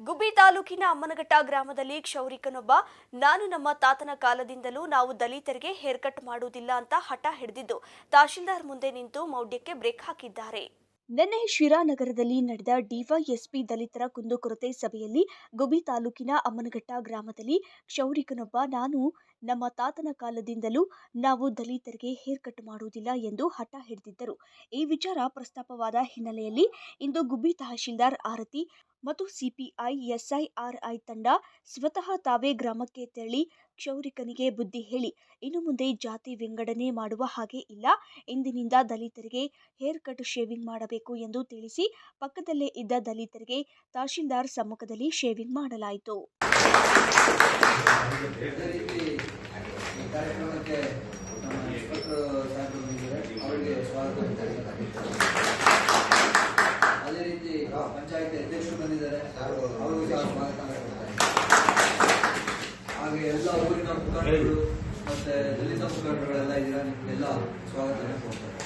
ಗುಬ್ಬಿ ತಾಲೂಕಿನ ಅಮ್ಮನಘಟ್ಟ ಗ್ರಾಮದಲ್ಲಿ ಕ್ಷೌರಿಕನೊಬ್ಬ, ನಾನು ನಮ್ಮ ತಾತನ ಕಾಲದಿಂದಲೂ ನಾವು ದಲಿತರಿಗೆ ಹೇರ್ ಕಟ್ ಮಾಡುವುದಿಲ್ಲ ಅಂತ ಹಠ ಹಿಡಿದಿದ್ದು, ತಹಶೀಲ್ದಾರ್ ಮುಂದೆ ನಿಂತು ಮೌಢ್ಯಕ್ಕೆ ಬ್ರೇಕ್ ಹಾಕಿದ್ದಾರೆ. ನಿನ್ನೆ ಶಿರಾನಗರದಲ್ಲಿ ನಡೆದ ಡಿವೈಎಸ್ಪಿ ದಲಿತರ ಕುಂದುಕೊರತೆ ಸಭೆಯಲ್ಲಿ ಗುಬಿ ತಾಲೂಕಿನ ಅಮ್ಮನಘಟ್ಟ ಗ್ರಾಮದಲ್ಲಿ ಕ್ಷೌರಿಕನೊಬ್ಬ, ನಾನು ನಮ್ಮ ತಾತನ ಕಾಲದಿಂದಲೂ ನಾವು ದಲಿತರಿಗೆ ಹೇರ್ ಕಟ್ ಮಾಡುವುದಿಲ್ಲ ಎಂದು ಹಠ ಹಿಡಿದಿದ್ದರು. ಈ ವಿಚಾರ ಪ್ರಸ್ತಾಪವಾದ ಹಿನ್ನೆಲೆಯಲ್ಲಿ ಇಂದು ಗುಬ್ಬಿ ತಹಶೀಲ್ದಾರ್ ಆರತಿ ಮತ್ತು ಸಿಪಿಐ ಎಸ್ಐಆರ್ಐ ತಂಡ ಸ್ವತಃ ತಾವೇ ಗ್ರಾಮಕ್ಕೆ ತೆರಳಿ ಕ್ಷೌರಿಕನಿಗೆ ಬುದ್ಧಿ ಹೇಳಿ, ಇನ್ನು ಮುಂದೆ ಜಾತಿ ವಿಂಗಡಣೆ ಮಾಡುವ ಹಾಗೆ ಇಲ್ಲ. ಇಂದಿನಿಂದ ದಲಿತರಿಗೆ ಹೇರ್ ಕಟ್ ಶೇವಿಂಗ್ ಮಾಡಬೇಕು ಎಂದು ತಿಳಿಸಿ ಪಕ್ಕದಲ್ಲೇ ಇದ್ದ ದಲಿತರಿಗೆ ತಹಶೀಲ್ದಾರ್ ಸಮ್ಮುಖದಲ್ಲಿ ಶೇವಿಂಗ್ ಮಾಡಲಾಯಿತು. ಕಾರ್ಯಕ್ರಮಕ್ಕೆ ನಮ್ಮ ಸಾಹೇಬರು ಅವರಿಗೆ ಸ್ವಾಗತ ಅದೇ ರೀತಿ ಪಂಚಾಯತ್ ಅಧ್ಯಕ್ಷರು ಬಂದಿದ್ದಾರೆ. ಅವರಿಗೂ ಸಹ ಸ್ವಾಗತ ಹಾಗೆ ಎಲ್ಲ ಊರಿನ ಮುಖಂಡರು ಮತ್ತೆ ದಲಿತ ಮುಖಂಡರುಗಳೆಲ್ಲ ಇದ್ದೀರಾ? ನಿಮಗೆಲ್ಲ ಸ್ವಾಗತ ಕೊಡ್ತಾರೆ